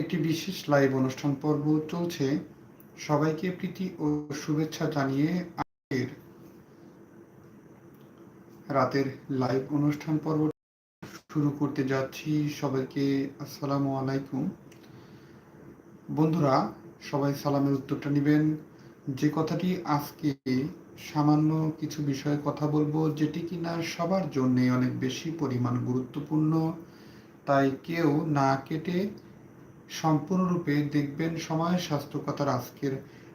একটি বিশেষ লাইভ অনুষ্ঠান পর্ব চলছে। সবাইকে প্রীতি ও শুভেচ্ছা জানিয়ে আজকের রাতের লাইভ অনুষ্ঠান পর্ব শুরু করতে যাচ্ছি। সবাইকে আসসালামু আলাইকুম। বন্ধুরা, সবাই সালামের উত্তরটা নেবেন। যে কথাটি আজকে সামান্য কিছু বিষয়ে কথা বলব, যেটি কিনা সবার জন্য অনেক বেশি পরিমাণ গুরুত্বপূর্ণ। তাই কেউ না কেটে সম্পূর্ণরূপে দেখবেন সময় স্বাস্থ্যকতার আজকের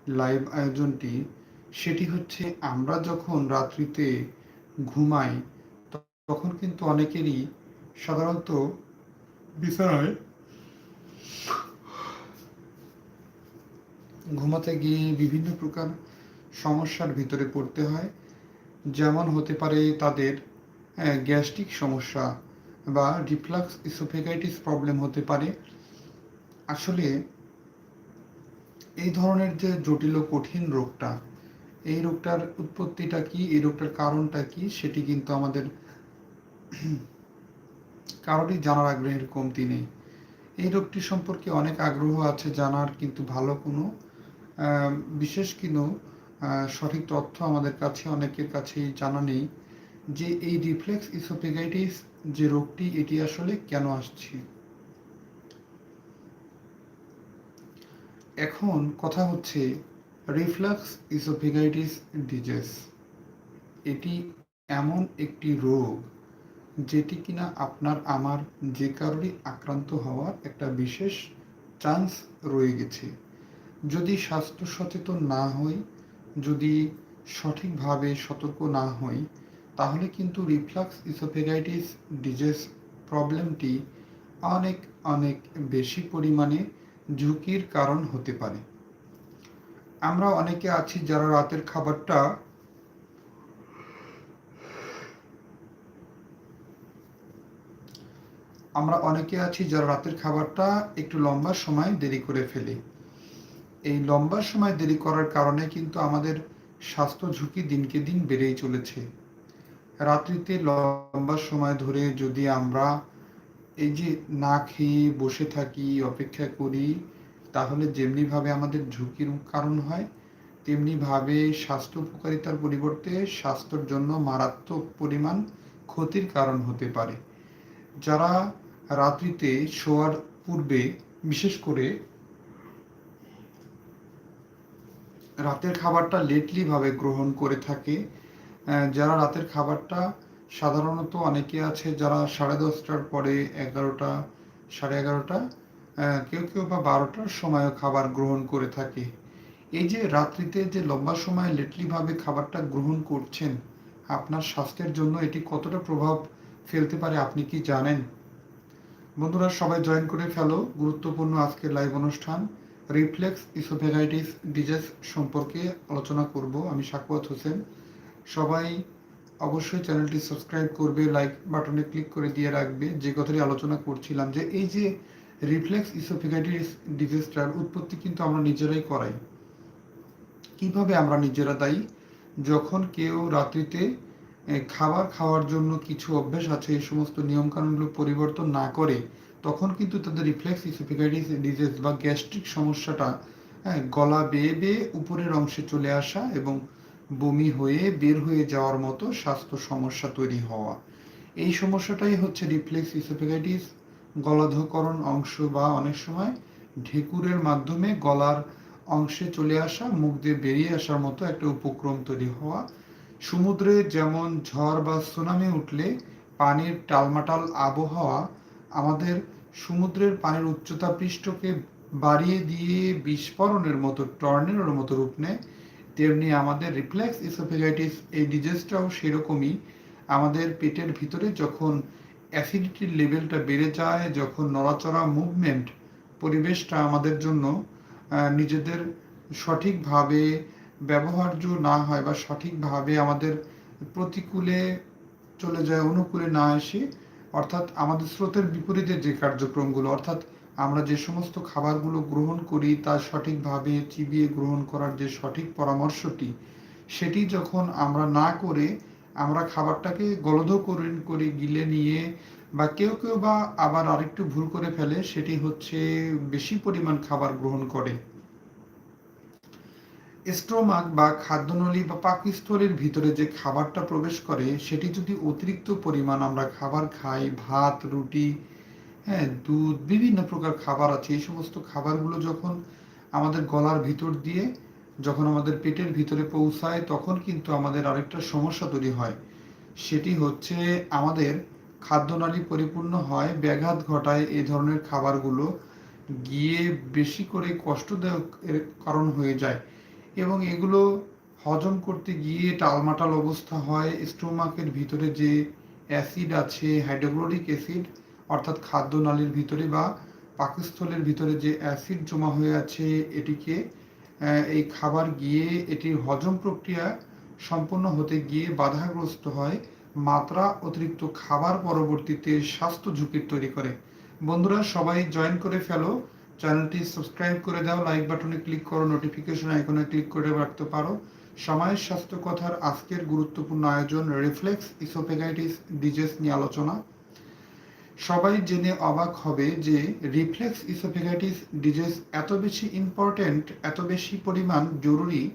লাইভ আয়োজনটি। সেটি হচ্ছে আমরা যখন রাত্রিতে ঘুমাই, তখন কিন্তু অনেকেরই সাধারণত বিছানায় ঘুমাতে গিয়ে বিভিন্ন প্রকার সমস্যার ভিতরে পড়তে হয়। যেমন হতে পারে তাদের গ্যাস্ট্রিক সমস্যা বা রিফ্লাক্স ইসোফেগাইটিস প্রবলেম হতে পারে। আসলে এই ধরনের যে জটিল কঠিন রোগটা, এই রোগটার উৎপত্তিটা কি, এই রোগটার কারণটা কি, সেটি কিন্তু আমাদের কারোরই জানার আগ্রহের কমতি নেই। এই রোগটি সম্পর্কে অনেক আগ্রহ আছে জানার কিন্তু ভালো কোনো বিশেষ কোনো সঠিক তথ্য আমাদের কাছে, অনেকের কাছেই জানা নেই যে এই রিফ্লেক্স ইসোফেগাইটিস যে রোগটি, এটি আসলে কেন আসছে। এখন কথা হচ্ছে রিফ্লাক্স ইসোফেগাইটিস ডিজেস এটি এমন একটি রোগ যেটি কিনা আপনার আমার যে কারোরই আক্রান্ত হওয়ার একটা বিশেষ চান্স রয়ে গেছে। যদি স্বাস্থ্য সচেতন না হই, যদি সঠিকভাবে সতর্ক না হই, তাহলে কিন্তু রিফ্লাক্স ইসোফেগাইটিস ডিজেস প্রবলেমটি অনেক অনেক বেশি পরিমাণে ঝুঁকির কারণ হতে পারে। আমরা অনেকে আছি যারা রাতের খাবারটা আমরা অনেকে আছি যারা রাতের খাবারটা একটু লম্বা সময় দেরি করে ফেলি। এই লম্বা সময় দেরি করার কারণে কিন্তু আমাদের স্বাস্থ্য ঝুঁকি দিনকে দিন বেড়েই চলেছে। রাত্রিতে লম্বা সময় ধরে যদি আমরা এই যে না খেয়ে বসে থাকি, অপেক্ষা করি, তাহলে যেমনিভাবে আমাদের ঝুঁকির কারণ হয়, তেমনিভাবে স্বাস্থ্য উপকারিতার পরিবর্তে স্বাস্থ্যের জন্য মারাত্মক পরিমাণ ক্ষতির কারণ হতে পারে। যারা রাত্রিতে শোয়ার পূর্বে, বিশেষ করে রাতের খাবারটা লেটলি ভাবে গ্রহণ করে থাকে যারা রাতের খাবারটা সাধারণত অনেকে আছে যারা সাড়ে দশটার পরে এগারোটা, সাড়ে এগারোটা কেউ কেউ বা বারোটার সময়ও খাবার গ্রহণ করে থাকে। এই যে রাত্রিতে যে লম্বা সময় লেটলিভাবে খাবারটা গ্রহণ করছেন, আপনার স্বাস্থ্যের জন্য এটি কতটা প্রভাব ফেলতে পারে আপনি কি জানেন? বন্ধুরা, সবাই জয়েন করে ফেলো। গুরুত্বপূর্ণ আজকের লাইভ অনুষ্ঠান, রিফ্লেক্স ইসোফেগাইটিস ডিজেস সম্পর্কে আলোচনা করব আমি সাকুয়াত হোসেন। সবাই অবশ্যই চ্যানেলটি সাবস্ক্রাইব করবে লাইক বাটনে ক্লিক করে দিয়ে রাখবে। যে কথাটি আলোচনা করছিলাম যে এই যে রিফ্লেক্স ইসোফেগাইটিস ডিজিজটার উৎপত্তি কিন্তু আমরা নিজেরাই করাই। কীভাবে আমরা নিজেরা দায়ী? যখন কেউ রাত্রিতে খাবার খাওয়ার জন্য কিছু অভ্যাস আছে, এই সমস্ত নিয়মকানুনগুলো পরিবর্তন না করে, তখন কিন্তু তাদের রিফ্লেক্স ইসোফেগাইটিস ডিজিজ বা গ্যাস্ট্রিক সমস্যাটা হ্যাঁ গলা বেয়ে বেয়ে উপরের অংশে চলে আসা এবং বমি হয়ে বের হয়ে যাওয়ার মতো স্বাস্থ্য সমস্যা তৈরি হওয়া। এই সমস্যাটাই হচ্ছে রিফ্লেক্স ইসোফেগাইটিস, গলাধকরণ অংশ বা অনেক সময় ঢেকুরের মাধ্যমে গলার অংশে চলে আসা, মুখ দিয়ে বেরিয়ে আসার মতো একটা উপক্রম তৈরি হওয়া। সমুদ্রে যেমন ঝড় বা সুনামি উঠলে পানির টালমাটাল আবহাওয়া আমাদের সমুদ্রের পানির উচ্চতা পৃষ্ঠকে বাড়িয়ে দিয়ে বিস্ফোরণের মতো টর্নেরোর মতো রূপ নেয়। তেমনি আমাদের রিফ্লেক্স ইসোফেগাইটিস এই ডিজিজটাও সেরকমই। আমাদের পেটের ভিতরে যখন অ্যাসিডিটির লেভেলটা বেড়ে যায়, যখন নড়াচড়া মুভমেন্ট পরিবেশটা আমাদের জন্য নিজেদের সঠিকভাবে ব্যবহার্য না হয় বা সঠিকভাবে আমাদের প্রতিকূলে চলে যায়, অনুকূলে না এসে অর্থাৎ আমাদের স্রোতের বিপরীতে যে কার্যক্রমগুলো, অর্থাৎ আমরা যে সমস্ত খাবারগুলো গ্রহণ করি তা সঠিকভাবে চিবিয়ে গ্রহণ করার যে সঠিক পরামর্শটি, সেটি যখন আমরা না করে আমরা খাবারটাকে গলধ করে করে গিলে নিয়ে বা কেউ কেউ বা আবার আরেকটু ভুল করে ফেলে, সেটি হচ্ছে বেশি পরিমাণ খাবার গ্রহণ করে। স্টোমাক বা খাদ্যনলী বা পাকস্থলীর ভিতরে যে খাবারটা প্রবেশ করে, সেটি যদি অতিরিক্ত পরিমাণ আমরা খাবার খাই, ভাত, রুটি হ্যাঁ দুধ, বিভিন্ন প্রকার খাবার আছে। এই সমস্ত খাবারগুলো যখন আমাদের গলার ভিতর দিয়ে, যখন আমাদের পেটের ভিতরে পৌঁছায়, তখন কিন্তু আমাদের আরেকটা সমস্যা তৈরি হয়। সেটি হচ্ছে আমাদের খাদ্যনালী পরিপূর্ণ হয়, ব্যাঘাত ঘটায় এই ধরনের খাবারগুলো, গিয়ে বেশি করে কষ্টদায়ক এর কারণ হয়ে যায়। এবং এগুলো হজম করতে গিয়ে টালমাটাল অবস্থা হয়। স্টোমাকের ভিতরে যে অ্যাসিড আছে, হাইড্রোক্লোরিক অ্যাসিড অর্থাৎ খাদ্যনালীর ভিতরে বা পাকস্থলের ভিতরে যে অ্যাসিড জমা হয়ে আছে এটিকে এই খাবার গিয়ে এটির হজম প্রক্রিয়া সম্পন্ন হতে গিয়ে বাধাগ্রস্ত হয়, মাত্রা অতিরিক্ত খাবার পরবর্তীতে স্বাস্থ্য ঝুঁকির তৈরি করে। বন্ধুরা, সবাই জয়েন করে ফেলো। চ্যানেলটি সাবস্ক্রাইব করে দাও লাইক বাটনে ক্লিক করো নোটিফিকেশন আইকনে ক্লিক করে রাখতে পারো। সময়ের স্বাস্থ্য কথার আজকের গুরুত্বপূর্ণ আয়োজন রিফ্লেক্স ইসোপেগাইটিস ডিজেস নিয়ে আলোচনা। সবাই জেনে অবাক হবে যে রিফ্লেক্স ইসোফেগাইটিস ডিজিজ এত বেশি ইম্পর্টেন্ট এত বেশি পরিমাণ জরুরি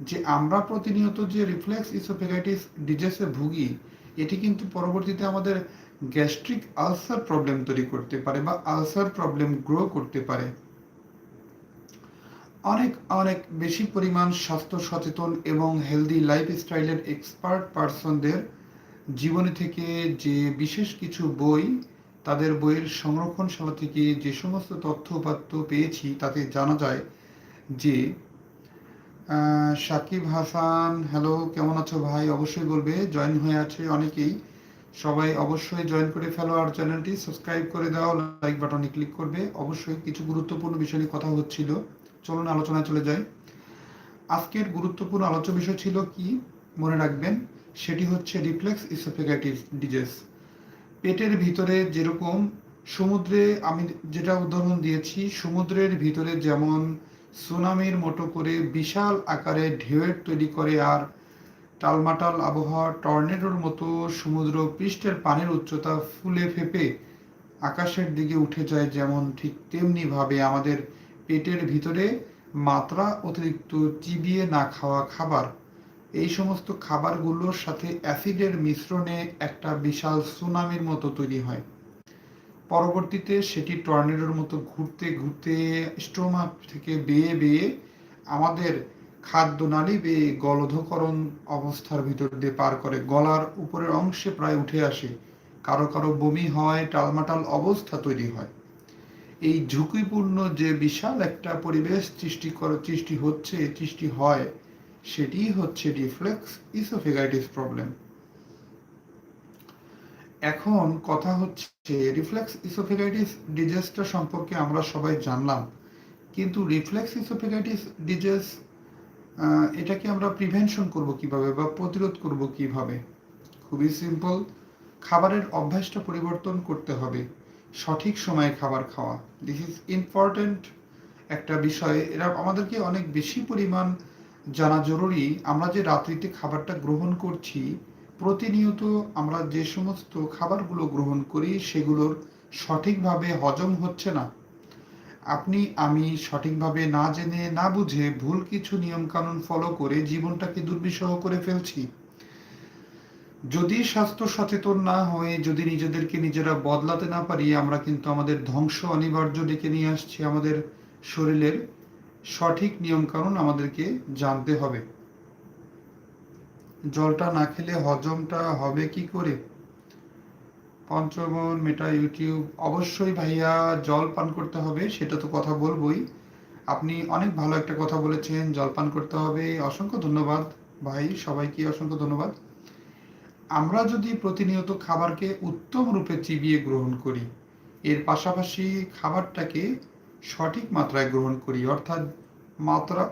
যে আমরা প্রতিনিয়ত যে রিফ্লেক্স ইসোফেগাইটিস ডিজেসে ভুগি, এটি কিন্তু পরবর্তীতে আমাদের গ্যাস্ট্রিক আলসার প্রবলেম তৈরি করতে পারে বা আলসার প্রবলেম গ্রো করতে পারে। অনেক অনেক বেশি পরিমাণ স্বাস্থ্য সচেতন এবং হেলদি লাইফস্টাইলের এক্সপার্ট পার্সনদের জীবনী থেকে যে বিশেষ কিছু বই তাদের বইয়ের সংরক্ষণশালা থেকে যে সমস্ত তথ্য উপাত্ত পেয়েছি তাতে জানা যায় যে সাকিব হাসান, হ্যালো, কেমন আছো ভাই? অবশ্যই বলবে, জয়েন হয়ে আছে অনেকেই। সবাই অবশ্যই জয়েন করে ফেলো আর চ্যানেলটি সাবস্ক্রাইব করে দাও, লাইক বাটনে ক্লিক করবে। অবশ্যই কিছু গুরুত্বপূর্ণ বিষয় নিয়ে কথা হচ্ছিল। চলুন আলোচনায় চলে যাই। আজকের গুরুত্বপূর্ণ আলোচ্য বিষয় ছিল কি? মনে রাখবেন সেটি হচ্ছে রিফ্লেক্স ইসোফেগাইটিস ডিজেস। পেটের ভিতরে যেরকম সমুদ্রে আমি যেটা উদাহরণ দিয়েছি, সমুদ্রের ভিতরে যেমন সুনামির মতো করে বিশাল আকারে ঢেউয়ের তৈরি করে আর টালমাটাল আবহাওয়া টর্নেডোর মতো সমুদ্র পৃষ্ঠের পানির উচ্চতা ফুলে ফেপে আকাশের দিকে উঠে যায় যেমন ঠিক তেমনিভাবে আমাদের পেটের ভিতরে মাত্রা অতিরিক্ত চিবিয়ে না খাওয়া খাবার এই সমস্ত খাবারগুলোর সাথে অ্যাসিডের মিশ্রণে একটা বিশাল সুনামির মতো তৈরি হয়। পরবর্তীতে সেটি টর্নেডোর মতো ঘুরতে ঘুরতে স্টোমাক থেকে বেয়ে বেয়ে আমাদের খাদ্যনালী বেয়ে গলধকরণ অবস্থার ভিতর দিয়ে পার করে। গলার উপরের অংশে প্রায় উঠে আসে। কারও কারও বমি হয়, টালমাটাল অবস্থা তৈরি হয়। এই ঝুঁকিপূর্ণ যে বিশাল একটা পরিবেশ সৃষ্টি কর, সৃষ্টি হচ্ছে, সৃষ্টি হয় সেটি হচ্ছে রিফ্লেক্স ইসোফেগাইটিস প্রবলেম এখন কথা হচ্ছে রিফ্লেক্স ইসোফেগাইটিস ডিজেসটা সম্পর্কে আমরা সবাই জানলাম, কিন্তু রিফ্লেক্স ইসোফেগাইটিস ডিজেস এটাকে আমরা প্রিভেনশন করব কীভাবে বা প্রতিরোধ করব কীভাবে? খুবই সিম্পল খাবারের অভ্যাসটা পরিবর্তন করতে হবে, সঠিক সময়ে খাবার খাওয়া। দিস ইজ ইম্পর্টেন্ট একটা বিষয়। এরা আমাদেরকে অনেক বেশি পরিমাণ জানা জরুরি, আমরা যে রাত্রিতে খাবারটা গ্রহণ করছি, প্রতিনিয়ত আমরা যে সমস্ত খাবারগুলো গ্রহণ করি, সেগুলোর সঠিকভাবে হজম হচ্ছে না। আপনি, আমি সঠিকভাবে না জেনে, না বুঝে ভুল কিছু নিয়মকানুন ফলো করে জীবনটাকে দুর্বিষহ করে ফেলছি। যদি স্বাস্থ্য সচেতন না হয়ে, যদি নিজেদেরকে নিজেরা বদলাতে না পারি, আমরা কিন্তু আমাদের ধ্বংস অনিবার্য ডেকে নিয়ে আসছি আমাদের শরীরের সঠিক নিয়মকানুন আমাদেরকে জানতে হবে। জলটা না খেলে হজমটা হবে কি করে? পঞ্চমন মেটা ইউটিউব অবশ্যই ভাইয়া জল পান করতে হবে, সেটা তো কথা বলবই। আপনি অনেক ভালো একটা কথা বলেছেন, জল পান করতে হবে। অসংখ্য ধন্যবাদ ভাই, সবাইকে অসংখ্য ধন্যবাদ। আমরা যদি প্রতিনিয়ত খাবারকে উত্তম রূপে চিবিয়ে গ্রহণ করি, এর পাশাপাশি খাবারটাকে সঠিক মাত্রায় গ্রহণ করি, অর্থাৎ মাত্রা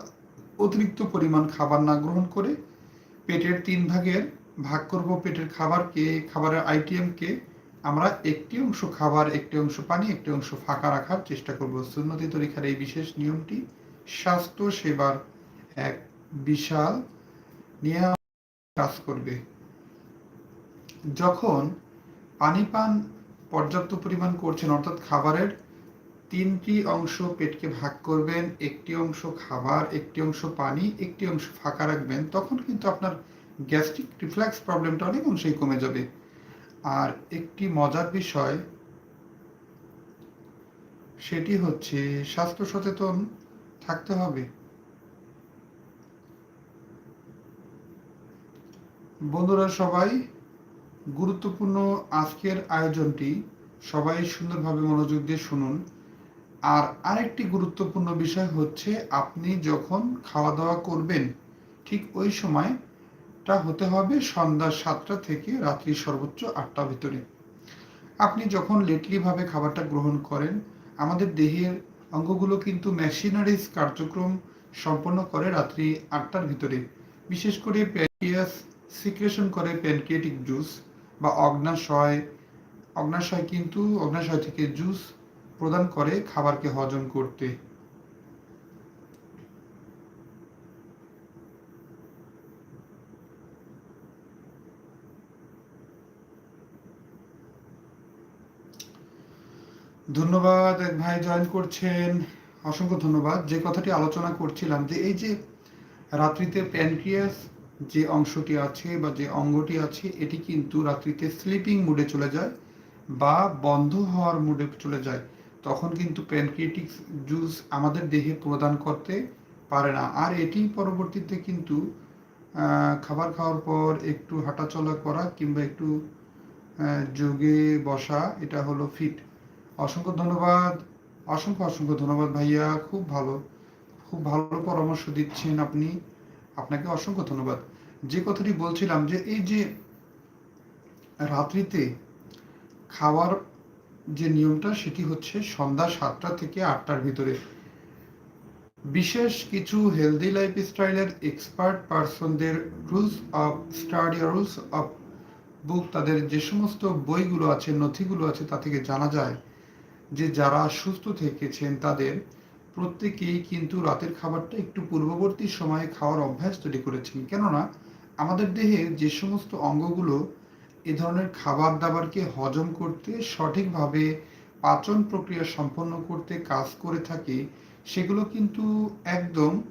অতিরিক্ত পরিমাণ খাবার না গ্রহণ করে পেটের তিন ভাগের ভাগ করব পেটের খাবারকে, খাবারের আইটেমকে। আমরা একটি অংশ খাবার, একটি অংশ পানি, একটি অংশ ফাঁকা রাখার চেষ্টা করব। সুন্নতি তরিকার এই বিশেষ নিয়মটি স্বাস্থ্য সেবার এক বিশাল নিয়ে কাজ করবে। যখন পানি পান পর্যাপ্ত পরিমাণ করছেন, অর্থাৎ খাবারের তিনটি অংশ পেটকে ভাগ করবেন, একটি অংশ খাবার, একটি অংশ পানি, একটি অংশ ফাঁকা রাখবেন, তখন কিন্তু আপনার গ্যাস্ট্রিক রিফ্ল্যাক্স প্রবলেমটা অনেক অংশেই কমে যাবে। আর একটি মজার বিষয়, সেটি হচ্ছে স্বাস্থ্য সচেতন থাকতে হবে। বন্ধুরা, সবাই, গুরুত্বপূর্ণ আজকের আয়োজনটি সবাই সুন্দরভাবে মনোযোগ দিয়ে শুনুন। আর আরেকটি গুরুত্বপূর্ণ বিষয় হচ্ছে আপনি যখন খাওয়া দাওয়া করবেন, ঠিক ওই সময়টা হতে হবে সন্ধ্যা সাতটা থেকে রাত্রি সর্বোচ্চ আটটা ভিতরে। আপনি যখন লেটলিভাবে খাবারটা গ্রহণ করেন, আমাদের দেহের অঙ্গগুলো কিন্তু মেশিনারিজ কার্যক্রম সম্পন্ন করে রাত্রি আটটার ভিতরে। বিশেষ করে প্যানক্রিয়াস সিক্রেশন করে প্যানক্রিয়েটিক জুস বা অগ্নাশয়। অগ্নাশয় কিন্তু, অগ্নাশয় থেকে জুস প্রদান করে খাবারকে হজম করতে। ধন্যবাদ এক ভাই জয়েন করছেন। অসংখ্য ধন্যবাদ। যে কথাটি আলোচনা করছিলাম যে এই যে রাত্রিতে প্যানক্রিয়াস যে অংশটি আছে বা যে অঙ্গটি আছে, এটি কিন্তু রাত্রিতে স্লিপিং মুডে চলে যায় বা বন্ধ হওয়ার মুডে চলে যায়। তখন কিন্তু প্যানক্রিয়েটিক জুস আমাদের দেহে প্রদান করতে পারে না। আর এটি পরবর্তীতে কিন্তু খাবার খাওয়ার পর একটু হাঁটাচলা করা কিংবা একটু যোগে বসা, এটা হলো ফিট অসংখ্য ধন্যবাদ। অসংখ্য অসংখ্য ধন্যবাদ ভাইয়া। খুব ভালো খুব ভালো পরামর্শ দিচ্ছেন আপনি। আপনাকে অসংখ্য ধন্যবাদ। যে কথাটি বলছিলাম যে এই যে রাত্রিতে খাওয়ার যে নিয়মটা সেটি হচ্ছে সন্ধ্যা সাতটা থেকে আটটার ভিতরে। বিশেষ কিছু হেলদি লাইফ স্টাইলের expert পার্সনদের rules of study rules of book তাদের যে সমস্ত বইগুলো আছে, নথিগুলো আছে তা থেকে জানা যায় যে যারা সুস্থ থেকেছেন তাদের প্রত্যেকেই কিন্তু রাতের খাবারটা একটু পূর্ববর্তী সময়ে খাওয়ার অভ্যাস তৈরি করেছেন। কেননা আমাদের দেহে যে সমস্ত অঙ্গগুলো এ ধরনের খাবার দাবারকে হজম করতে, সঠিকভাবে পাচন প্রক্রিয়া সম্পন্ন করতে কাজ করে থাকে, সেগুলো কিন্তু একদম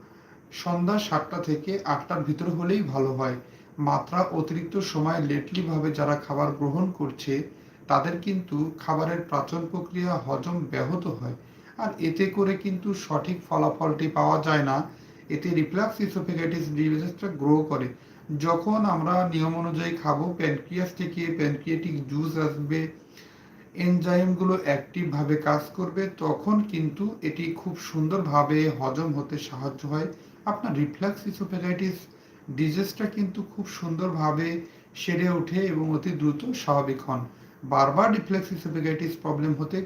সন্ধ্যা সাতটা থেকে আটটার ভিতরে হলেই ভালো হয়। মাত্রা অতিরিক্ত সময় লেটলিভাবে যারা খাবার গ্রহণ করছে, তাদের কিন্তু খাবারের পাচন প্রক্রিয়া হজম ব্যাহত হয়। আর এতে করে কিন্তু সঠিক ফলাফলটি পাওয়া যায় না। এতে রিফ্লাক্স ইসোফেগাইটিস ডিজিজটা গ্রো করে। যখন আমরা নিয়ম অনুযায়ী খাব প্যানক্রিয়াস থেকে প্যানক্রিয়েটিক জুস আসবে এনজাইমগুলো অ্যাক্টিভভাবে কাজ করবে, তখন কিন্তু এটি খুব সুন্দরভাবে হজম হতে সাহায্য হয়। আপনার রিফ্লাক্স ইসোফেগাইটিস ডিজিজটা কিন্তু খুব সুন্দরভাবে সেরে ওঠে এবং অতি দ্রুত স্বাভাবিক হন। বারবার রিফ্লেক্স ইসোফেগাইটিস প্রবলেম হতে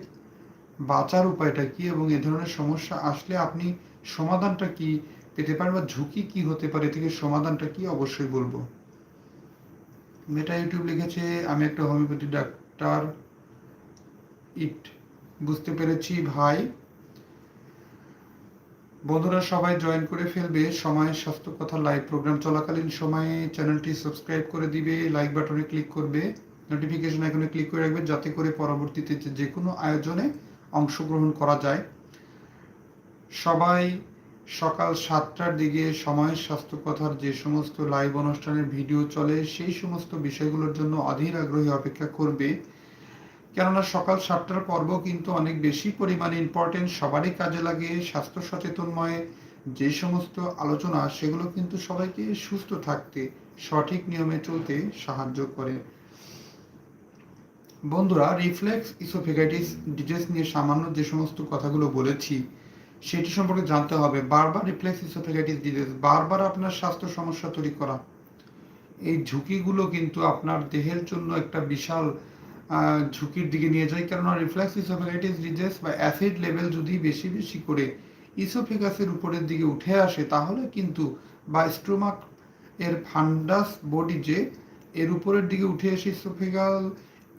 বাঁচার উপায়টা কি এবং এ ধরনের সমস্যা আসলে আপনি সমাধানটা কি পেতে পারে বা ঝুঁকি কি হতে পারে থেকে সমাধানটা কি অবশ্যই বলব। মেটা ইউটিউব লিখেছে, আমি একটা হোমিওপ্যাথি ডাক্তার ইট, বুঝতে পেরেছি ভাই। বন্ধুরা, সবাই জয়েন করে ফেলবে। সময়, স্বাস্থ্য কথা লাইভ প্রোগ্রাম চলাকালীন সময়ে চ্যানেলটি সাবস্ক্রাইব করে দিবে লাইক বাটনে ক্লিক করবে নোটিফিকেশন এখানে ক্লিক করে রাখবে, যাতে করে পরবর্তীতে যে কোনো আয়োজনে অংশগ্রহণ করা যায়। সবাই সকাল সাতটার দিকে সময় স্বাস্থ্য কথার যে সমস্ত লাইভ অনুষ্ঠানের ভিডিও চলে, সেই সমস্ত বিষয়গুলোর জন্য অধীর আগ্রহী অপেক্ষা করবে। কেননা সকাল সাতটার পর্ব কিন্তু অনেক বেশি পরিমাণে ইম্পর্টেন্ট সবারই কাজে লাগে, স্বাস্থ্য সচেতনময়, যে সমস্ত আলোচনা, সেগুলো কিন্তু সবাইকে সুস্থ থাকতে, সঠিক নিয়মে চলতে সাহায্য করে। বন্ধুরা রিফ্লেক্স ইসোফেগাইটিস ডিজিজ নিয়ে সামান্য যে সমস্ত কথাগুলো বলেছি সেটি সম্পর্কে জানতে হবে। বারবার রিফ্লেক্স ইসোফেগাইটিস ডিজিজ বারবার আপনার স্বাস্থ্য সমস্যা তৈরি করা। এই ঝুঁকিগুলো কিন্তু আপনার দেহের জন্য একটা বিশাল ঝুঁকির দিকে নিয়ে যায়। কেননা রিফ্লেক্স ইসোফেগাইটিস ডিজিজ বা অ্যাসিড লেভেল যদি বেশি বেশি করে ইসোফেগাসের উপরের দিকে উঠে আসে, তাহলে কিন্তু বা স্ট্রোমাক এর ফান্ডাস বডি যে, এর উপরের দিকে উঠে এসে ইসোফেগাল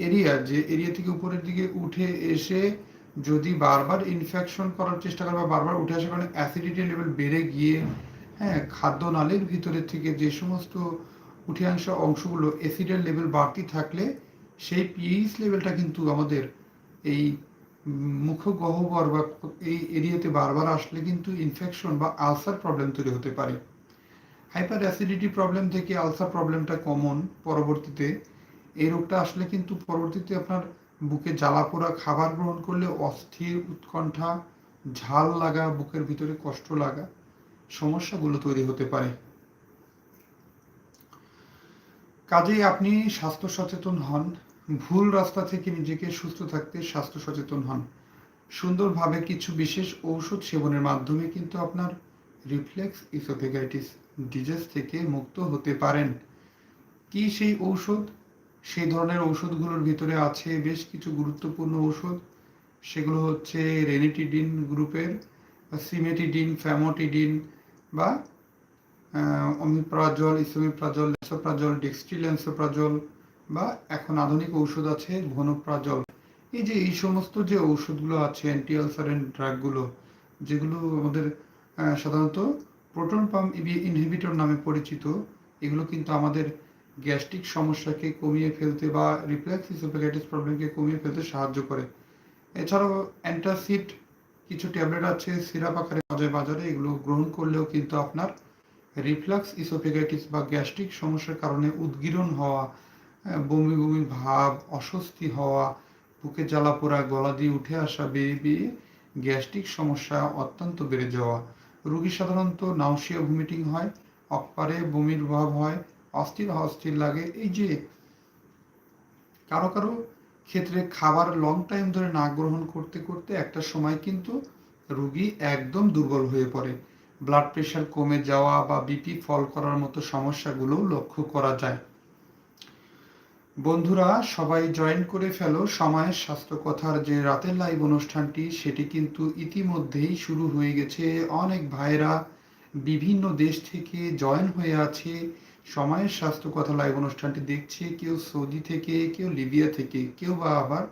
এরিয়া যে এরিয়া থেকে উপরের দিকে উঠে এসে যদি বারবার ইনফেকশন করার চেষ্টা করে বা বারবার উঠে আসার কারণে অ্যাসিডিটি লেভেল বেড়ে গিয়ে হ্যাঁ খাদ্য নালীর ভিতরে থেকে যে সমস্ত উঠে আসা অংশগুলো অ্যাসিডের লেভেল বাড়তি থাকলে, সেই পিএইচ লেভেলটা কিন্তু আমাদের এই মুখগহ্বর বা এই এরিয়াতে বারবার আসলে কিন্তু ইনফেকশন বা আলসার প্রবলেম তৈরি হতে পারে। হাইপার অ্যাসিডিটি প্রবলেম থেকে আলসার প্রবলেমটা কমন পরবর্তীতে। এই রোগটা আসলে কিন্তু পরবর্তীতে আপনার বুকে জ্বালা পোড়া খাবার গ্রহণ করলে অস্থির উৎকণ্ঠা, ঝাল লাগা, বুকের ভিতরে কষ্ট লাগা সমস্যাগুলো তৈরি হতে পারে। কাজেই আপনি স্বাস্থ্য সচেতন হন, ভুল রাস্তা থেকে নিজেকে সুস্থ থাকতে স্বাস্থ্য সচেতন হন। সুন্দরভাবে কিছু বিশেষ ঔষধ সেবনের মাধ্যমে কিন্তু আপনার রিফ্লেক্স, ইসোফেগাইটিস ডিজিজ থেকে মুক্ত হতে পারেন। কি সেই ঔষধ? সেই ধরনের ওষুধগুলোর ভিতরে আছে বেশ কিছু গুরুত্বপূর্ণ ঔষধ। সেগুলো হচ্ছে রেনিটিডিন গ্রুপের সিমেটিডিন, ফ্যামোটিডিন বা অমিপ্রাজল, ইসোমিপ্রাজল, লেসোপ্রাজল ডেক্সট্রিলেন্সোপ্রাজল বা এখন আধুনিক ঔষধ আছে ঘনপ্রাজল। এই যে এই সমস্ত যে ঔষধগুলো আছে অ্যান্টি ড্রাগগুলো যেগুলো আমাদের সাধারণত প্রোটন পাম্প ইনহিবিটর নামে পরিচিত, এগুলো কিন্তু আমাদের গ্যাস্ট্রিক সমস্যাকে কমিয়ে ফেলতে বা ইসোফেগাইটিস প্রবলেমকে কমিয়ে ফেলতে সাহায্য করে। এছাড়াও অ্যান্টাসিড, কিছু ট্যাবলেট আছে, সিরাপ আকারে যায় বাজারে, এগুলো গ্রহণ করলেও কিন্তু আপনার রিফ্লাক্স ইসোফেগাইটিস বা গ্যাস্ট্রিক সমস্যার কারণে উদ্গীরণ হওয়া বমি বমি ভাব, অস্বস্তি হওয়া, বুকে জ্বালা পোড়া, গলা দিয়ে উঠে আসা, বেয়ে বেয়ে গ্যাস্ট্রিক সমস্যা অত্যন্ত বেড়ে যাওয়া। রোগী সাধারণত নাউসিয়া ভমিটিং হয়, অপারে বমির ভাব হয় অস্থির অস্থির লাগে। এই যে কারও কারও ক্ষেত্রে খাবার লং টাইম ধরে না গ্রহণ করতে করতে একটা সময় কিন্তু রুগী একদম দুর্বল হয়ে পড়ে। ব্লাড প্রেশার কমে যাওয়া বা বিপি ফল করার মতো সমস্যাগুলো লক্ষ্য করা যায়। বন্ধুরা, সবাই জয়েন করে ফেলো। সময়ের স্বাস্থ্য কথার যে রাতের লাইভ অনুষ্ঠানটি, সেটি কিন্তু ইতিমধ্যেই শুরু হয়ে গেছে। অনেক ভাইরা বিভিন্ন দেশ থেকে জয়েন হয়ে আছে। সময়ের স্বাস্থ্য কথা লাইভ অনুষ্ঠানটি দেখছে। কেউ সৌদি থেকে, কেউ লিবিয়া থেকে, কেউ বা আবার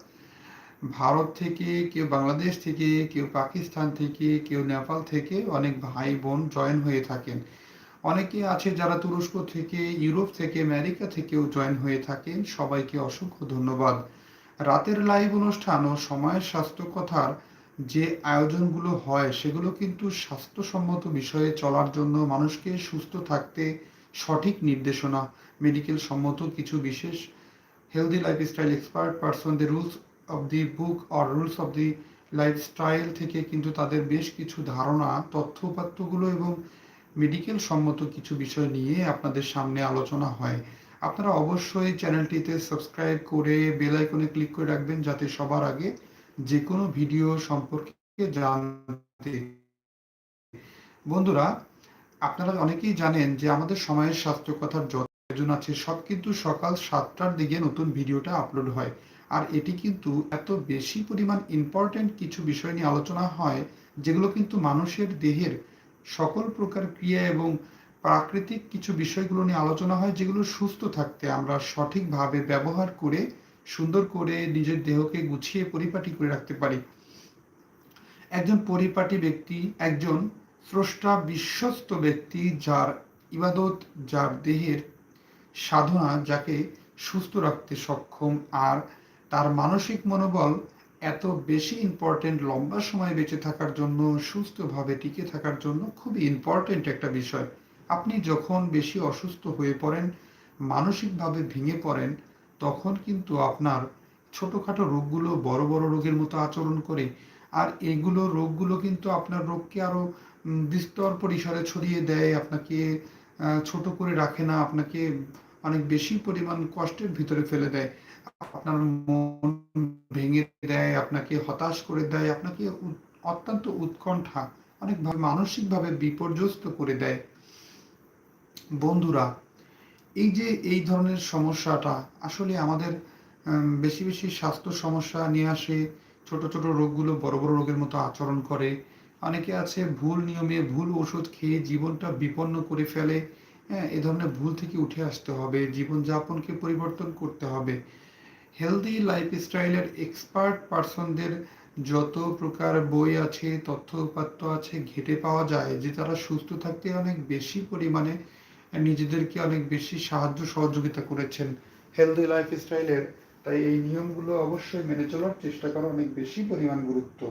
ভারত থেকে, কেউ বাংলাদেশ থেকে, কেউ পাকিস্তান থেকে, কেউ নেপাল থেকে অনেক ভাই বোন জয়েন হয়ে থাকেন। অনেকে আছে যারা তুরস্ক থেকে, ইউরোপ থেকে, আমেরিকা থেকেও জয়েন হয়ে থাকেন। সবাইকে অসংখ্য ধন্যবাদ। রাতের লাইভ অনুষ্ঠান ও সময়ের স্বাস্থ্য কথার যে আয়োজনগুলো হয়, সেগুলো কিন্তু স্বাস্থ্যসম্মত বিষয়ে চলার জন্য মানুষকে সুস্থ থাকতে সঠিক নির্দেশনা মেডিকেল সম্মত কিছু বিশেষ healthy lifestyle expert person the rules of the book or rules of the lifestyle থেকে কিন্তু তাদের বেশ কিছু ধারণা, তথ্যপাত্রগুলো এবং মেডিকেল সম্মত কিছু বিষয় নিয়ে আপনাদের সামনে আলোচনা হয়। আপনারা অবশ্যই চ্যানেলটিতে সাবস্ক্রাইব করে বেল আইকনে ক্লিক করে রাখবেন যাতে সবার আগে যে কোনো ভিডিও সম্পর্কে জানতে। বন্ধুরা আপনারা অনেকেই জানেন যে আমাদের সময়ের স্বাস্থ্য কথার যত আয়োজন আছে, সব কিন্তু সকাল সাতটার দিকে নতুন ভিডিওটা আপলোড হয়। আর এটি কিন্তু এত বেশি পরিমাণ ইম্পর্টেন্ট কিছু বিষয় নিয়ে আলোচনা হয়, যেগুলো কিন্তু মানুষের দেহের সকল প্রকার ক্রিয়া এবং প্রাকৃতিক কিছু বিষয়গুলো নিয়ে আলোচনা হয়, যেগুলো সুস্থ থাকতে আমরা সঠিকভাবে ব্যবহার করে, সুন্দর করে নিজের দেহকে গুছিয়ে পরিপাটি করে রাখতে পারি। একজন পরিপাটি ব্যক্তি, একজন স্রষ্টা বিশ্বস্ত ব্যক্তি যার ইবাদত, যার দেহের সাধনা যাকে সুস্থ রাখতে সক্ষম, আর তার মানসিক মনোবল এত বেশি ইম্পর্টেন্ট লম্বা সময় বেঁচে থাকার জন্য, সুস্থভাবে টিকে থাকার জন্য খুবই ইম্পর্টেন্ট একটা বিষয়। আপনি যখন বেশি অসুস্থ হয়ে পড়েন, মানসিকভাবে ভেঙে পড়েন, তখন কিন্তু আপনার ছোটোখাটো রোগগুলো বড় বড় রোগের মতো আচরণ করে, আর এগুলো রোগগুলো কিন্তু আপনার রোগকে আরও বিস্তর পরিসরে ছড়িয়ে দেয়, আপনাকে ছোট করে রাখে না, আপনাকে অনেক বেশি পরিমাণ কষ্টের ভিতরে ফেলে দেয়। আপনার মন ভেঙে দেয়, আপনাকে হতাশ করে দেয়, আপনাকে অত্যন্ত উৎকণ্ঠা, অনেকভাবে মানসিকভাবে বিপর্যস্ত করে দেয়। বন্ধুরা, এই যে এই ধরনের সমস্যাটা আসলে আমাদের বেশি বেশি স্বাস্থ্য সমস্যা নিয়ে আসে, ছোট ছোট রোগগুলো বড় বড় রোগের মতো আচরণ করে অনেকে আছে ভুল নিয়মে ভুল ওষুধ খেয়ে জীবনটা বিপন্ন করে ফেলে। হ্যাঁ এ ধরনের ভুল থেকে উঠে আসতে হবে, জীবনযাপনকে পরিবর্তন করতে হবে। হেলদি লাইফস্টাইলের এক্সপার্ট পার্সনদের যত প্রকার বই আছে তথ্য উপাত্ত আছে, ঘেটে পাওয়া যায় যে তারা সুস্থ থাকতে অনেক বেশি পরিমাণে নিজেদেরকে অনেক বেশি সাহায্য সহযোগিতা করেছেন। হেলদি লাইফস্টাইলের তাই এই নিয়মগুলো অবশ্যই মেনে চলার চেষ্টা করা অনেক বেশি পরিমাণ গুরুত্ব।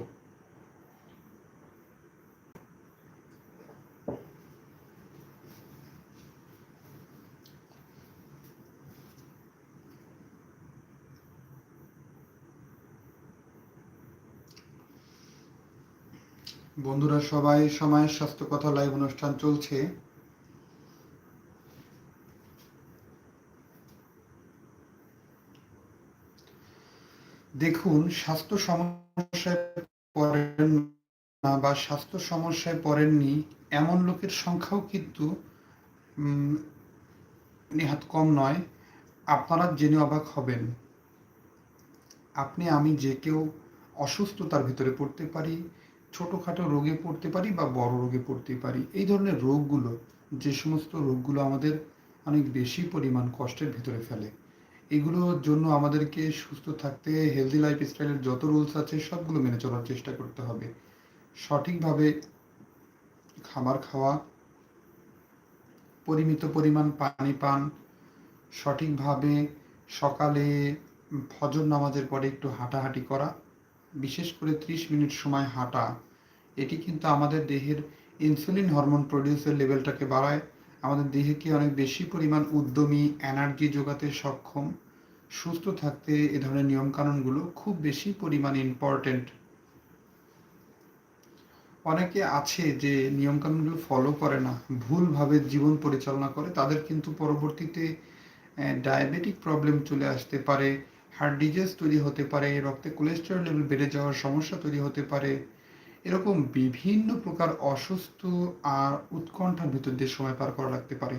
বন্ধুরা, সবাই সময়ের স্বাস্থ্য কথা লাইভ অনুষ্ঠান চলছে। দেখুন, স্বাস্থ্য সমস্যায় পড়েন না বা স্বাস্থ্য সমস্যায় পড়েননি এমন লোকের সংখ্যাও কিন্তু নেহাত কম নয়। আপনারা জেনে অবাক হবেন। আপনি, আমি যে কেউ অসুস্থতার ভিতরে পড়তে পারি ছোটোখাটো রোগে পড়তে পারি বা বড় রোগে পড়তে পারি। এই ধরনের রোগগুলো, যে সমস্ত রোগগুলো আমাদের অনেক বেশি পরিমাণ কষ্টের ভিতরে ফেলে, এগুলোর জন্য আমাদেরকে সুস্থ থাকতে হেলদি লাইফ স্টাইলের যত রুলস আছে, সবগুলো মেনে চলার চেষ্টা করতে হবে। সঠিকভাবে খাবার খাওয়া, পরিমিত পরিমাণ পানি পান, সঠিকভাবে সকালে ফজর নামাজের পরে একটু হাঁটাহাঁটি করা বিশেষ করে ত্রিশ মিনিট সময় হাঁটা, এটি কিন্তু আমাদের দেহের ইনসুলিন হরমোন প্রডিউসের লেভেলটাকে বাড়ায়। আমাদের দেহকে অনেক বেশি পরিমাণ উদ্যমী এনার্জি যোগাতে সক্ষম, সুস্থ থাকতে এ ধরনের নিয়মকানুনগুলো খুব বেশি পরিমাণ ইম্পর্টেন্ট অনেকে আছে যে নিয়মকানুনগুলো ফলো করে না, ভুলভাবে জীবন পরিচালনা করে, তাদের কিন্তু পরবর্তীতে ডায়াবেটিক প্রবলেম চলে আসতে পারে হার্ট ডিজিজ তৈরি হতে পারে, রক্তে কোলেস্টেরল লেভেল বেড়ে যাওয়ার সমস্যা তৈরি হতে পারে, এরকম বিভিন্ন প্রকার অসুস্থ আর উৎকণ্ঠার ভিতর দিয়ে সময় পার করা লাগতে পারে।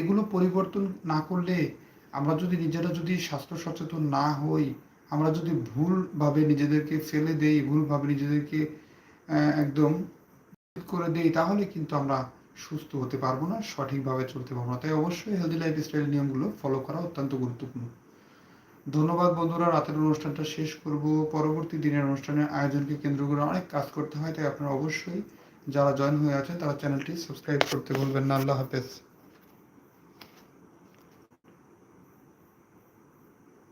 এগুলো পরিবর্তন না করলে আমরা যদি নিজেরা যদি স্বাস্থ্য সচেতন না হই, আমরা যদি ভুলভাবে নিজেদেরকে ফেলে দেই, ভুলভাবে নিজেদেরকে একদম করে দেই, তাহলে কিন্তু আমরা সুস্থ হতে পারব না, সঠিকভাবে চলতে পারব না। তাই অবশ্যই হেলদি লাইফ স্টাইল নিয়মগুলো ফলো করা অত্যন্ত গুরুত্বপূর্ণ। ধন্যবাদ বন্ধুরা, রাতের অনুষ্ঠানটা শেষ করব। পরবর্তী দিনের অনুষ্ঠানের আয়োজনকে কেন্দ্র করে অনেক কাজ করতে হয়, তাই আপনারা অবশ্যই যারা জয়েন হয়ে আছেন, তারা চ্যানেলটি সাবস্ক্রাইব করতে বলবেন না। আল্লাহ হাফেজ।